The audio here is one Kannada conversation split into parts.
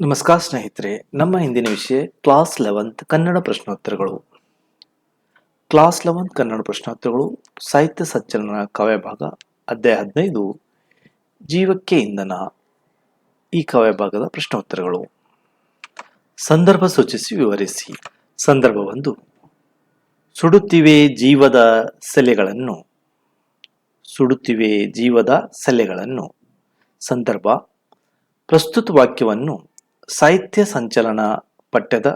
ನಮಸ್ಕಾರ ಸ್ನೇಹಿತರೆ, ನಮ್ಮ ಹಿಂದಿನ ವಿಷಯ ಕ್ಲಾಸ್ ಲೆವೆಂತ್ ಕನ್ನಡ ಪ್ರಶ್ನೋತ್ತರಗಳು. ಕ್ಲಾಸ್ ಲೆವೆಂತ್ ಕನ್ನಡ ಪ್ರಶ್ನೋತ್ತರಗಳು ಸಾಹಿತ್ಯ ಸಚ್ಚಲನ ಕಾವ್ಯ ಭಾಗ ಅಧ್ಯಾಯ ಹದಿನೈದು, ಜೀವಕ್ಕೆ ಇಂಧನ, ಈ ಕಾವ್ಯ ಭಾಗದ ಪ್ರಶ್ನೋತ್ತರಗಳು. ಸಂದರ್ಭ ಸೂಚಿಸಿ ವಿವರಿಸಿ. ಸಂದರ್ಭ ಒಂದು, ಸುಡುತ್ತಿವೆ ಜೀವದ ಸೆಲೆಗಳನ್ನು. ಸುಡುತ್ತಿವೆ ಜೀವದ ಸೆಲೆಗಳನ್ನು. ಸಂದರ್ಭ, ಪ್ರಸ್ತುತ ವಾಕ್ಯವನ್ನು ಸಾಹಿತ್ಯ ಸಂಚಲನ ಪಠ್ಯದ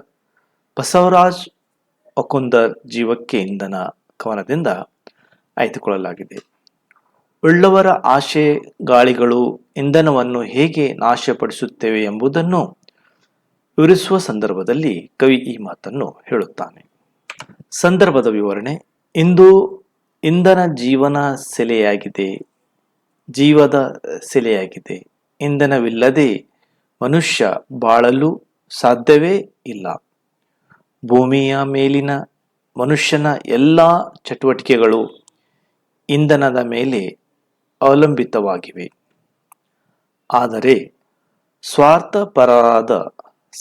ಬಸವರಾಜ್ ಒಕುಂದರ್ ಜೀವಕ್ಕೆ ಇಂಧನ ಕವನದಿಂದ ಆಯ್ದುಕೊಳ್ಳಲಾಗಿದೆ ಉಳ್ಳವರ ಆಶೆ ಗಾಳಿಗಳು ಇಂಧನವನ್ನು ಹೇಗೆ ನಾಶಪಡಿಸುತ್ತೇವೆ ಎಂಬುದನ್ನು ವಿವರಿಸುವ ಸಂದರ್ಭದಲ್ಲಿ ಕವಿ ಈ ಮಾತನ್ನು ಹೇಳುತ್ತಾನೆ. ಸಂದರ್ಭದ ವಿವರಣೆ, ಇಂದು ಇಂಧನ ಜೀವನ ಸೆಲೆಯಾಗಿದೆ, ಜೀವದ ಸೆಲೆಯಾಗಿದೆ, ಇಂಧನವಿಲ್ಲದೆ ಮನುಷ್ಯ ಬಾಳಲು ಸಾಧ್ಯವೇ ಇಲ್ಲ. ಭೂಮಿಯ ಮೇಲಿನ ಮನುಷ್ಯನ ಎಲ್ಲ ಚಟುವಟಿಕೆಗಳು ಇಂಧನದ ಮೇಲೆ ಅವಲಂಬಿತವಾಗಿವೆ. ಆದರೆ ಸ್ವಾರ್ಥಪರರಾದ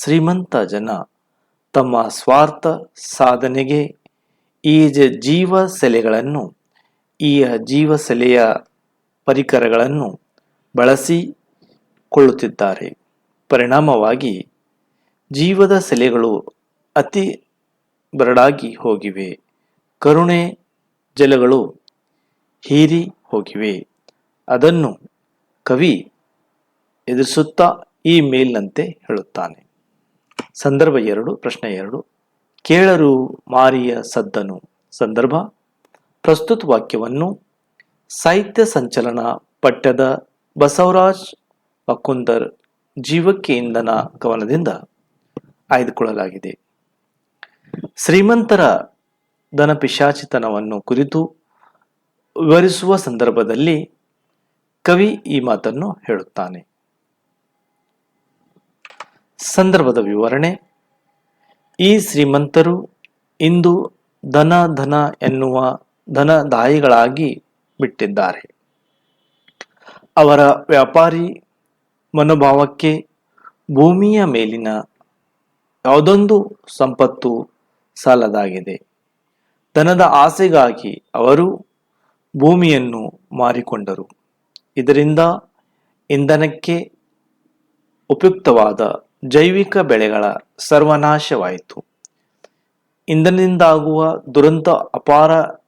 ಶ್ರೀಮಂತ ಜನ ತಮ್ಮ ಸ್ವಾರ್ಥ ಸಾಧನೆಗೆ ಈ ಜೀವ ಸೆಲೆಗಳನ್ನು ಈ ಜೀವ ಸೆಲೆಯ ಪರಿಕರಗಳನ್ನು ಬಳಸಿಕೊಳ್ಳುತ್ತಿದ್ದಾರೆ. ಪರಿಣಾಮವಾಗಿ ಜೀವದ ಸೆಲೆಗಳು ಅತಿ ಬರಡಾಗಿ ಹೋಗಿವೆ. ಕರುಣೆ ಜಲಗಳು ಹೀರಿ ಹೋಗಿವೆ. ಅದನ್ನು ಕವಿ ಎದುರಿಸುತ್ತಾ ಈ ಮೇಲಿನಂತೆ ಹೇಳುತ್ತಾನೆ. ಸಂದರ್ಭ ಎರಡು, ಪ್ರಶ್ನೆ ಎರಡು. ಕೇಳರು ಮಾರಿಯ ಸದ್ದನು. ಸಂದರ್ಭ, ಪ್ರಸ್ತುತ ವಾಕ್ಯವನ್ನು ಸಾಹಿತ್ಯ ಸಂಚಲನ ಪಠ್ಯದ ಬಸವರಾಜ್ ವಕುಂದರ್ ಜೀವಕ್ಕೆ ಇಂಧನ ಕವನದಿಂದ ಆಯ್ದುಕೊಳ್ಳಲಾಗಿದೆ. ಶ್ರೀಮಂತರ ಧನಪಿಶಾಚಿತನವನ್ನು ಕುರಿತು ವಿವರಿಸುವ ಸಂದರ್ಭದಲ್ಲಿ ಕವಿ ಈ ಮಾತನ್ನು ಹೇಳುತ್ತಾನೆ. ಸಂದರ್ಭದ ವಿವರಣೆ, ಈ ಶ್ರೀಮಂತರು ಇಂದು ಧನ ಧನ ಎನ್ನುವ ಧನದಾಯಿಗಳಾಗಿ ಬಿಟ್ಟಿದ್ದಾರೆ. ಅವರ ವ್ಯಾಪಾರಿ ಮನೋಭಾವಕ್ಕೆ ಭೂಮಿಯ ಮೇಲಿನ ಯಾವುದೊಂದು ಸಂಪತ್ತು ಸಾಲದಾಗಿದೆ. ಧನದ ಆಸೆಗಾಗಿ ಅವರು ಭೂಮಿಯನ್ನು ಮಾರಿಕೊಂಡರು. ಇದರಿಂದ ಇಂಧನಕ್ಕೆ ಉಪಯುಕ್ತವಾದ ಜೈವಿಕ ಬೆಳೆಗಳ ಸರ್ವನಾಶವಾಯಿತು. ಇಂಧನದಿಂದಾಗುವ ದುರಂತ ಅಪಾರ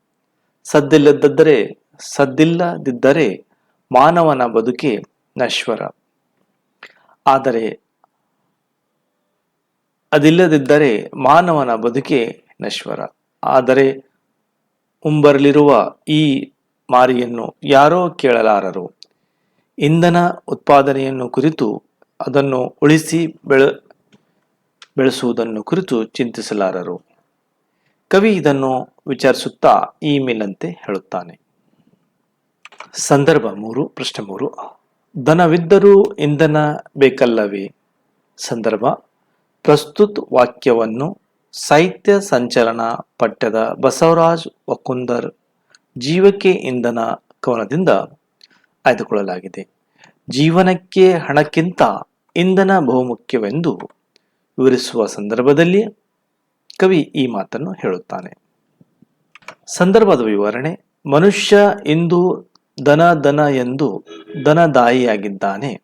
ಸದ್ದಿಲ್ಲದಿದ್ದರೆ ಸದ್ದಿಲ್ಲದಿದ್ದರೆ ಮಾನವನ ಬದುಕೆ ನಶ್ವರ. ಆದರೆ ಅದಿಲ್ಲದಿದ್ದರೆ ಮಾನವನ ಬದುಕೆ ನಶ್ವರ. ಆದರೆ ಮುಂಬರಲಿರುವ ಈ ಮಾರಿಯನ್ನು ಯಾರೋ ಕೇಳಲಾರರು. ಇಂಧನ ಉತ್ಪಾದನೆಯನ್ನು ಕುರಿತು ಅದನ್ನು ಉಳಿಸಿ ಬೆಳ, ಬೆಳೆಸುವುದನ್ನು ಕುರಿತು ಚಿಂತಿಸಲಾರರು. ಕವಿ ಇದನ್ನು ವಿಚಾರಿಸುತ್ತಾ ಈ ಮೇಲಂತೆ ಹೇಳುತ್ತಾನೆ. ಸಂದರ್ಭ ಮೂರು, ಪ್ರಶ್ನೆ ಮೂರು. ಧನವಿದ್ದರೂ ಇಂಧನ ಬೇಕಲ್ಲವೇ? ಸಂದರ್ಭ. ಪ್ರಸ್ತುತ ವಾಕ್ಯವನ್ನು ಸಾಹಿತ್ಯ ಸಂಚಲನ ಪಠ್ಯದ ಬಸವರಾಜ್ ವಕುಂದರ್ ಜೀವಕ್ಕೆ ಇಂಧನ ಕವನದಿಂದ ಆಯ್ದುಕೊಳ್ಳಲಾಗಿದೆ. ಜೀವನಕ್ಕೆ ಹಣಕ್ಕಿಂತ ಇಂಧನ ಬಹುಮುಖ್ಯವೆಂದು ವಿವರಿಸುವ ಸಂದರ್ಭದಲ್ಲಿ ಕವಿ ಈ ಮಾತನ್ನು ಹೇಳುತ್ತಾನೆ. ಸಂದರ್ಭದ ವಿವರಣೆ. ಮನುಷ್ಯ ಇಂದು ದನ ದನ ಎಂದು ದನದಾಯಿಯಾಗಿದ್ದಾನೆ.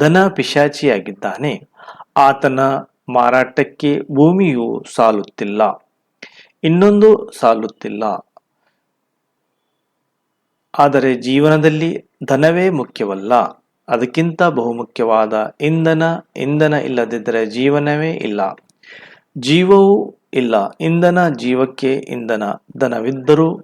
ದನ ಪಿಶಾಚಿಯಾಗಿದ್ದಾನೆ. ಆತನ ಮಾರಾಟಕ್ಕೆ ಭೂಮಿಯು ಸಾಲುತ್ತಿಲ್ಲ. ಇನ್ನೊಂದು ಸಾಲುತ್ತಿಲ್ಲ. ಆದರೆ ಜೀವನದಲ್ಲಿ ಧನವೇ ಮುಖ್ಯವಲ್ಲ. ಅದಕ್ಕಿಂತ ಬಹುಮುಖ್ಯವಾದ ಇಂಧನ ಇಂಧನ ಇಲ್ಲದಿದ್ದರೆ ಜೀವನವೇ ಇಲ್ಲ. ಜೀವವೂ ಇಲ್ಲ. ಇಂಧನ ಜೀವಕ್ಕೆ ಇಂಧನ ಧನವಿದ್ದರೂ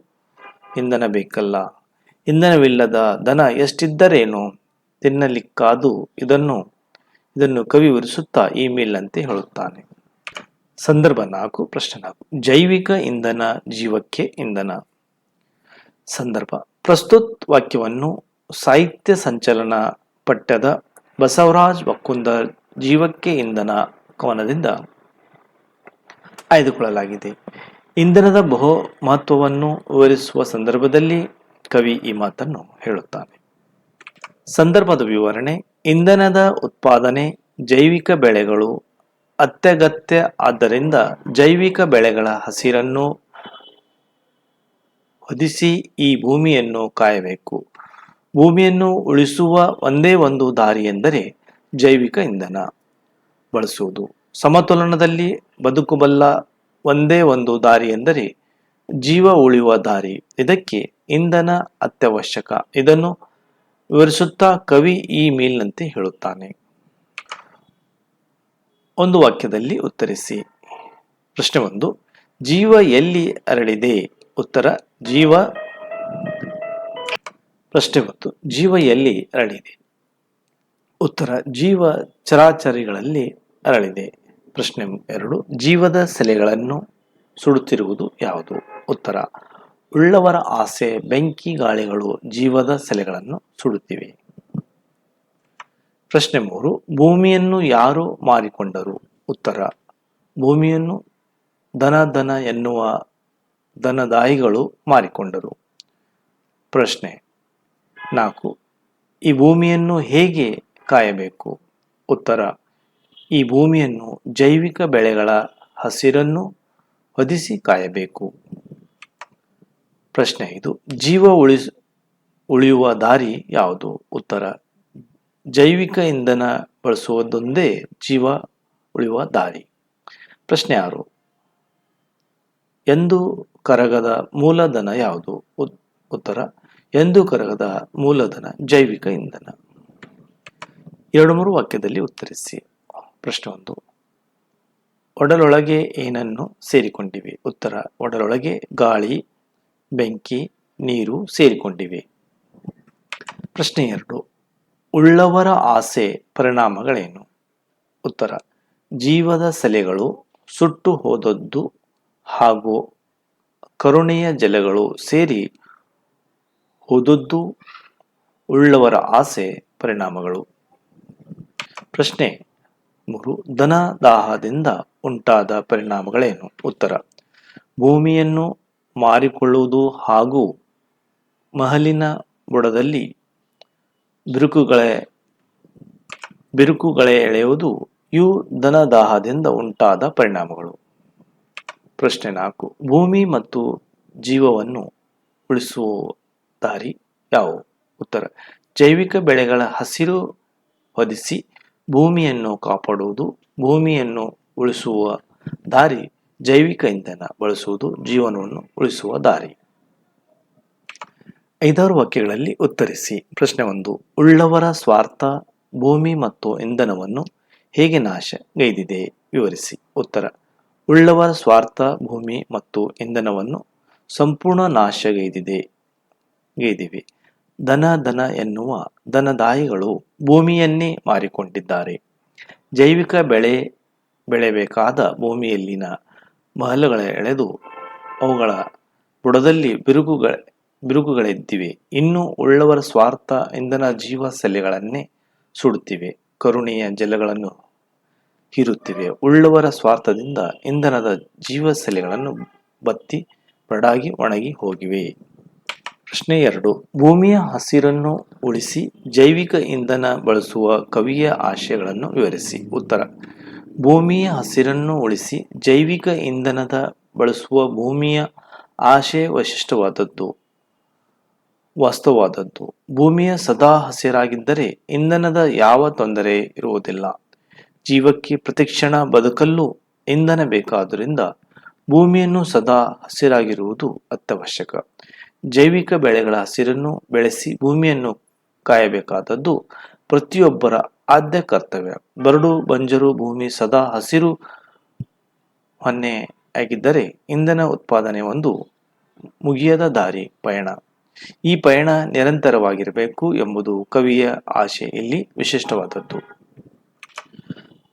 ಇಂಧನ ಬೇಕಲ್ಲ. ಇಂಧನವಿಲ್ಲದ ದನ ಎಷ್ಟಿದ್ದರೇನು? ತಿನ್ನಲಿಕ್ಕಾದು ಇದನ್ನು ಇದನ್ನು ಕವಿ ಉರಿಸುತ್ತಾ ಈ ಮೇಲಂತೆ ಹೇಳುತ್ತಾನೆ. ಸಂದರ್ಭ ನಾಲ್ಕು, ಪ್ರಶ್ನೆ ನಾಲ್ಕು. ಜೈವಿಕ ಇಂಧನ, ಜೀವಕ್ಕೆ ಇಂಧನ. ಸಂದರ್ಭ. ಪ್ರಸ್ತುತ ವಾಕ್ಯವನ್ನು ಸಾಹಿತ್ಯ ಸಂಚಲನ ಪಠ್ಯದ ಬಸವರಾಜ್ ವಕ್ಕುಂದ ಜೀವಕ್ಕೆ ಇಂಧನ ಕವನದಿಂದ ಆಯ್ದುಕೊಳ್ಳಲಾಗಿದೆ. ಇಂಧನದ ಬಹು ಮಹತ್ವವನ್ನು ವಿವರಿಸುವ ಸಂದರ್ಭದಲ್ಲಿ ಕವಿ ಈ ಮಾತನ್ನು ಹೇಳುತ್ತಾನೆ. ಸಂದರ್ಭದ ವಿವರಣೆ, ಇಂಧನದ ಉತ್ಪಾದನೆ, ಜೈವಿಕ ಬೆಳೆಗಳು ಅತ್ಯಗತ್ಯ ಆದ್ದರಿಂದ ಜೈವಿಕ ಬೆಳೆಗಳ ಹಸಿರನ್ನು ಹೊದಿಸಿ ಈ ಭೂಮಿಯನ್ನು ಕಾಯಬೇಕು. ಭೂಮಿಯನ್ನು ಉಳಿಸುವ ಒಂದೇ ಒಂದು ದಾರಿ ಎಂದರೆ ಜೈವಿಕ ಇಂಧನ. ಬಳಸುವುದು. ಸಮತೋಲನದಲ್ಲಿ ಬದುಕುಬಲ್ಲ ಒಂದೇ ಒಂದು ದಾರಿ ಎಂದರೆ ಜೀವ ಉಳಿಯುವ ದಾರಿ. ಇದಕ್ಕೆ ಇಂಧನ ಅತ್ಯವಶ್ಯಕ. ಇದನ್ನು ವಿವರಿಸುತ್ತಾ ಕವಿ ಈ ಮೇಲಿನಂತೆ ಹೇಳುತ್ತಾನೆ. ಒಂದು ವಾಕ್ಯದಲ್ಲಿ ಉತ್ತರಿಸಿ. ಪ್ರಶ್ನೆ ಒಂದು, ಜೀವ ಎಲ್ಲಿ ಅರಳಿದೆ? ಉತ್ತರ, ಜೀವ ಪ್ರಶ್ನೆ ಒಂದು, ಜೀವ ಎಲ್ಲಿ ಅರಳಿದೆ? ಉತ್ತರ, ಜೀವ ಚರಾಚರಿಗಳಲ್ಲಿ ಅರಳಿದೆ. ಪ್ರಶ್ನೆ ಎರಡು, ಜೀವದ ಸೆಲೆಗಳನ್ನು ಸುಡುತ್ತಿರುವುದು ಯಾವುದು? ಉತ್ತರ. ಉಳ್ಳವರ ಆಸೆ, ಬೆಂಕಿ ಗಾಳಿಗಳು ಜೀವದ ಸೆಲೆಗಳನ್ನು ಸುಡುತ್ತಿವೆ. ಪ್ರಶ್ನೆ ಮೂರು, ಭೂಮಿಯನ್ನು ಯಾರು ಮಾರಿಕೊಂಡರು? ಉತ್ತರ, ಭೂಮಿಯನ್ನು ದನ ದನ ಎನ್ನುವ ದನದಾಯಿಗಳು ಮಾರಿಕೊಂಡರು. ಪ್ರಶ್ನೆ ನಾಲ್ಕು, ಈ ಭೂಮಿಯನ್ನು ಹೇಗೆ ಕಾಯಬೇಕು? ಉತ್ತರ, ಈ ಭೂಮಿಯನ್ನು ಜೈವಿಕ ಬೆಳೆಗಳ ಹಸಿರನ್ನು ಹೊದಿಸಿ ಕಾಯಬೇಕು. ಪ್ರಶ್ನೆ ಇದು. ಜೀವ ಉಳಿಸ್, ಉಳಿಯುವ ದಾರಿ ಯಾವುದು? ಉತ್ತರ. ಜೈವಿಕ ಇಂಧನ ಬಳಸುವುದೊಂದೇ ಜೀವ ಉಳಿಯುವ ದಾರಿ. ಪ್ರಶ್ನೆ ಆರು. ಎಂದು ಕರಗದ ಮೂಲಧನ ಯಾವುದು? ಉತ್ತರ. ಎಂದು ಕರಗದ ಮೂಲಧನ ಜೈವಿಕ ಇಂಧನ. ಎರಡು ಮೂರು ವಾಕ್ಯದಲ್ಲಿ ಉತ್ತರಿಸಿ. ಪ್ರಶ್ನೆ ಒಂದು. ಒಡಲೊಳಗೆ ಏನನ್ನು ಸೇರಿಕೊಂಡಿವೆ? ಉತ್ತರ. ಒಡಲೊಳಗೆ ಗಾಳಿ ಬೆಂಕಿ, ನೀರು ಸೇರಿಕೊಂಡಿವೆ. ಪ್ರಶ್ನೆ ಎರಡು. ಉಳ್ಳವರ ಆಸೆ ಪರಿಣಾಮಗಳೇನು? ಉತ್ತರ. ಜೀವದ ಸೆಲೆಗಳು, ಸುಟ್ಟು ಹೋದದ್ದು ಹಾಗೂ ಕರುಣೆಯ ಜಲಗಳು ಸೇರಿ ಹೋದದ್ದು ಉಳ್ಳವರ ಆಸೆ ಪರಿಣಾಮಗಳು. ಪ್ರಶ್ನೆ ಮೂರು. ಧನ ದಾಹದಿಂದ ಉಂಟಾದ ಪರಿಣಾಮಗಳೇನು? ಉತ್ತರ. ಭೂಮಿಯನ್ನು ಮಾರಿಕೊಳ್ಳುವುದು ಹಾಗೂ ಮಹಲಿನ ಬುಡದಲ್ಲಿ ಬಿರುಕುಗಳೇ ಬಿರುಕುಗಳೇ ಎಳೆಯುವುದು ಇವು ಧನದಾಹದಿಂದ ಉಂಟಾದ ಪರಿಣಾಮಗಳು. ಪ್ರಶ್ನೆ ನಾಲ್ಕು. ಭೂಮಿ ಮತ್ತು ಜೀವವನ್ನು ಉಳಿಸುವ ದಾರಿ ಯಾವುವು ಉತ್ತರ. ಜೈವಿಕ ಬೆಳೆಗಳ ಹಸಿರು ಹೊದಿಸಿ ಭೂಮಿಯನ್ನು ಕಾಪಾಡುವುದು, ಭೂಮಿಯನ್ನು ಉಳಿಸುವ ದಾರಿ ಜೈವಿಕ ಇಂಧನ ಬಳಸುವುದು ಜೀವನವನ್ನು ಉಳಿಸುವ ದಾರಿ. ಐದಾರು ವಾಕ್ಯಗಳಲ್ಲಿ ಉತ್ತರಿಸಿ. ಪ್ರಶ್ನೆ ಒಂದು, ಉಳ್ಳವರ ಸ್ವಾರ್ಥ, ಭೂಮಿ ಮತ್ತು ಇಂಧನವನ್ನು ಹೇಗೆ ನಾಶಗೈದಿದೆ ವಿವರಿಸಿ. ಉತ್ತರ, ಉಳ್ಳವರ ಸ್ವಾರ್ಥ, ಭೂಮಿ ಮತ್ತು ಇಂಧನವನ್ನು ಸಂಪೂರ್ಣ ನಾಶಗೈದಿದೆ ಗೈದಿವೆ. ದನ ದನ ಎನ್ನುವ ದನದಾಯಿಗಳು ಭೂಮಿಯನ್ನೇ ಮಾರಿಕೊಂಡಿದ್ದಾರೆ. ಜೈವಿಕ ಬೆಳೆ ಬೆಳೆಯಬೇಕಾದ ಭೂಮಿಯಲ್ಲಿನ ಮಹಲುಗಳ ಎಳೆದು ಅವುಗಳ ಬುಡದಲ್ಲಿ ಬಿರುಕುಗಳ, ಬಿರುಕುಗಳೆದ್ದಿವೆ. ಇನ್ನೂ ಉಳ್ಳವರ ಸ್ವಾರ್ಥ ಇಂಧನ ಜೀವ ಸೆಲೆಗಳನ್ನೇ ಸುಡುತ್ತಿವೆ. ಕರುಣೆಯ ಜಲಗಳನ್ನು ಹೀರುತ್ತಿವೆ. ಉಳ್ಳವರ ಸ್ವಾರ್ಥದಿಂದ ಇಂಧನದ ಜೀವ ಸೆಲೆಗಳನ್ನು ಬತ್ತಿ ಬಡಾಗಿ ಒಣಗಿ ಹೋಗಿವೆ. ಪ್ರಶ್ನೆ ಎರಡು. ಭೂಮಿಯ ಹಸಿರನ್ನು ಉಳಿಸಿ ಜೈವಿಕ ಇಂಧನ ಬಳಸುವ ಕವಿಯ ಆಶಯಗಳನ್ನು ವಿವರಿಸಿ. ಉತ್ತರ. ಭೂಮಿಯ ಹಸಿರನ್ನು ಉಳಿಸಿ ಜೈವಿಕ ಇಂಧನದ ಬಳಸುವ ಭೂಮಿಯ ಆಶಯ ವೈಶಿಷ್ಟವಾದದ್ದು ವಾಸ್ತವವಾದದ್ದು. ಭೂಮಿಯ ಸದಾ ಹಸಿರಾಗಿದ್ದರೆ ಇಂಧನದ ಯಾವ ತೊಂದರೆ ಇರುವುದಿಲ್ಲ. ಜೀವಕ್ಕೆ ಪ್ರತಿಕ್ಷಣ ಬದುಕಲು ಇಂಧನ ಬೇಕಾದ್ದರಿಂದ ಭೂಮಿಯನ್ನು ಸದಾ ಹಸಿರಾಗಿರುವುದು ಅತ್ಯವಶ್ಯಕ. ಜೈವಿಕ ಬೆಳೆಗಳ ಹಸಿರನ್ನು ಬೆಳೆಸಿ ಭೂಮಿಯನ್ನು ಕಾಯಬೇಕಾದದ್ದು ಪ್ರತಿಯೊಬ್ಬರ ಆದ್ಯ ಕರ್ತವ್ಯ. ಬರಡು ಬಂಜರು ಭೂಮಿ ಸದಾ ಹಸಿರು ಹೊನ್ನೆ ಆಗಿದ್ದರೆ ಇಂಧನ ಉತ್ಪಾದನೆ ಒಂದು ಮುಗಿಯದ ದಾರಿ, ಪಯಣ. ಈ ಪಯಣ ನಿರಂತರವಾಗಿರಬೇಕು ಎಂಬುದು ಕವಿಯ ಆಶೆ ಇಲ್ಲಿ ವಿಶಿಷ್ಟವಾದದ್ದು.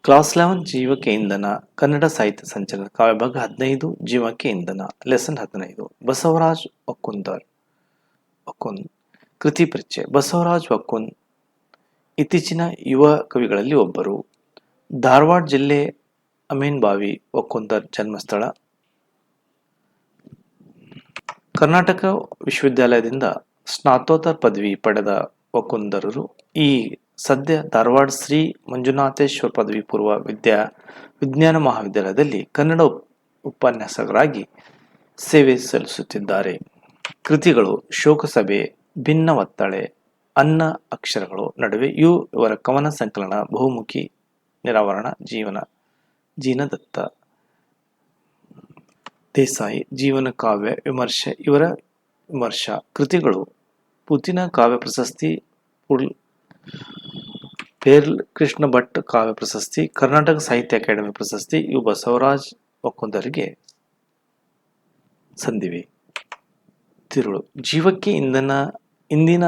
ಕ್ಲಾಸ್ ಲೆವೆನ್ ಜೀವಕ್ಕೆ ಇಂಧನ, ಕನ್ನಡ ಸಾಹಿತ್ಯ ಸಂಚಲನ ಕಾವ್ಯಭಾಗ ಹದಿನೈದು, ಜೀವಕ್ಕೆ ಇಂಧನ, ಲೆಸನ್ ಹದಿನೈದು. ಬಸವರಾಜ್ ಒಕ್ಕುಂದರ್ ಒಕ್ಕುಂದ್ ಕೃತಿ ಪರಿಚಯ, ಬಸವರಾಜ್ ಒಕ್ಕುನ್ ಇತ್ತೀಚಿನ ಯುವ ಕವಿಗಳಲ್ಲಿ ಒಬ್ಬರು. ಧಾರವಾಡ ಜಿಲ್ಲೆ ಅಮೀನ್ಬಾವಿ ಒಕ್ಕುಂದರ್ ಜನ್ಮಸ್ಥಳ. ಕರ್ನಾಟಕ ವಿಶ್ವವಿದ್ಯಾಲಯದಿಂದ ಸ್ನಾತೋತ್ತರ ಪದವಿ ಪಡೆದ ಒಕ್ಕುಂದರರು ಈ ಸದ್ಯ ಧಾರವಾಡ ಶ್ರೀ ಮಂಜುನಾಥೇಶ್ವರ ಪದವಿ ಪೂರ್ವ ವಿದ್ಯಾ ವಿಜ್ಞಾನ ಮಹಾವಿದ್ಯಾಲಯದಲ್ಲಿ ಕನ್ನಡ ಉಪ್- ಉಪನ್ಯಾಸಕರಾಗಿ ಸೇವೆ ಸಲ್ಲಿಸುತ್ತಿದ್ದಾರೆ. ಕೃತಿಗಳು ಶೋಕಸಭೆ, ಭಿನ್ನ ಒತ್ತಳೆ ಅನ್ನ ಅಕ್ಷರಗಳು ನಡುವೆ ಇವು ಇವರ ಕವನ ಸಂಕಲನ, ಬಹುಮುಖಿ ನಿರಾವರಣ, ಜೀವನ, ಜೀನದತ್ತ, ದೇಸಾಯಿ, ಜೀವನ ಕಾವ್ಯ, ವಿಮರ್ಶೆ, ಇವರ ವಿಮರ್ಶಾ ಕೃತಿಗಳು ಪುತಿನ ಕಾವ್ಯ ಪ್ರಶಸ್ತಿ, ಪುಲ್, ಪೇರ್ಲ್ ಕೃಷ್ಣ ಭಟ್ ಕಾವ್ಯ ಪ್ರಶಸ್ತಿ, ಕರ್ನಾಟಕ ಸಾಹಿತ್ಯ ಅಕಾಡೆಮಿ ಪ್ರಶಸ್ತಿ ಇವು ಬಸವರಾಜ್ ಒಕ್ಕೊಂದರಿಗೆ ಸಂದಿವೆ. ತಿರುಳು, ಜೀವಕ್ಕೆ ಇಂಧನ, ಇಂದಿನ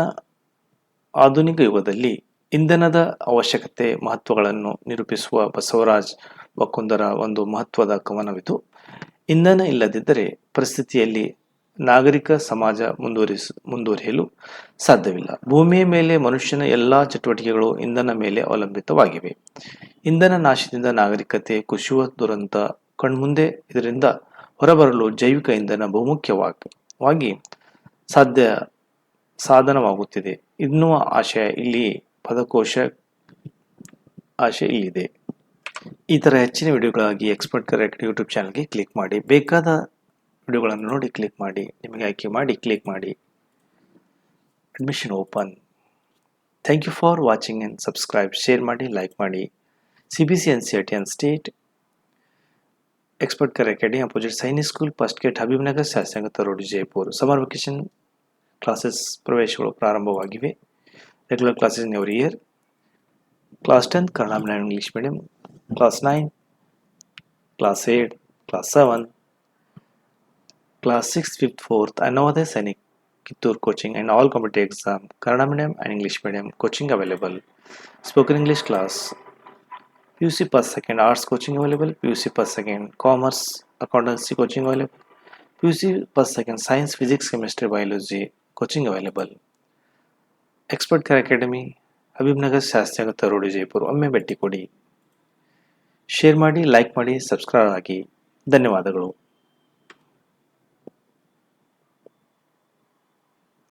ಆಧುನಿಕ ಯುಗದಲ್ಲಿ ಇಂಧನದ ಅವಶ್ಯಕತೆ ಮಹತ್ವಗಳನ್ನು ನಿರೂಪಿಸುವ ಬಸವರಾಜ್ ಒಕ್ಕುಂದರ ಒಂದು ಮಹತ್ವದ ಕವನವಿದು. ಇಂಧನ ಇಲ್ಲದಿದ್ದರೆ ಪರಿಸ್ಥಿತಿಯಲ್ಲಿ ನಾಗರಿಕ ಸಮಾಜ ಮುಂದುವರಿಸ, ಮುಂದುವರಿಯಲು ಸಾಧ್ಯವಿಲ್ಲ. ಭೂಮಿಯ ಮೇಲೆ ಮನುಷ್ಯನ ಎಲ್ಲ ಚಟುವಟಿಕೆಗಳು ಇಂಧನ ಮೇಲೆ ಅವಲಂಬಿತವಾಗಿವೆ. ಇಂಧನ ನಾಶದಿಂದ ನಾಗರಿಕತೆ ಕುಸಿಯುವ ದುರಂತ ಕಣ್ಮುಂದೆ ಇದರಿಂದ ಹೊರಬರಲು ಜೈವಿಕ ಇಂಧನ ಬಹುಮುಖ್ಯವಾಗಿ ಸಾಧ್ಯ, ಸಾಧನವಾಗುತ್ತಿದೆ. ಎನ್ನುವ ಆಶಯ ಇಲ್ಲಿ, ಪದಕೋಶ ಆಶಯ ಇಲ್ಲಿದೆ. ಈ ಥರ ಹೆಚ್ಚಿನ ವಿಡಿಯೋಗಳಾಗಿ ಎಕ್ಸ್ಪರ್ಟ್ ಕರೆಕ್ಟ್ ಯೂಟ್ಯೂಬ್ ಚಾನಲ್ಗೆ ಕ್ಲಿಕ್ ಮಾಡಿ, ಬೇಕಾದ ವಿಡಿಯೋಗಳನ್ನು ನೋಡಿ ಕ್ಲಿಕ್ ಮಾಡಿ, ನಿಮಗೆ ಆಯ್ಕೆ ಮಾಡಿ ಕ್ಲಿಕ್ ಮಾಡಿ. Admission open thank you for watching and subscribe share ಮಾಡಿ ಲೈಕ್ ಮಾಡಿ. C B C N C R T N state expert care academy opposite Sainik school first gate Habibnagar ಶಾಸನಗತ road Jaipur summer vacation classes ಪ್ರವೇಶಗಳು ಪ್ರಾರಂಭವಾಗಿವೆ regular classes in every year class tenth Kannada medium English medium class nine class eight class seven class six fifth fourth and Navodaya Sainik Kittur coaching and all competitive exam Kannada medium and English medium coaching available spoken English class PUC per second arts coaching available PUC per second commerce accountancy coaching available PUC per second science physics chemistry biology coaching available. Expert care academy Habibnagar Nagar ಶಾಸ್ತ್ರಾಗತ road Jaipur ಒಮ್ಮೆ ಭೇಟಿ ಕೊಡಿ. ಶೇರ್ ಮಾಡಿ ಲೈಕ್ ಮಾಡಿ ಸಬ್ಸ್ಕ್ರೈಬ್ ಆಗಿ. ಧನ್ಯವಾದಗಳು.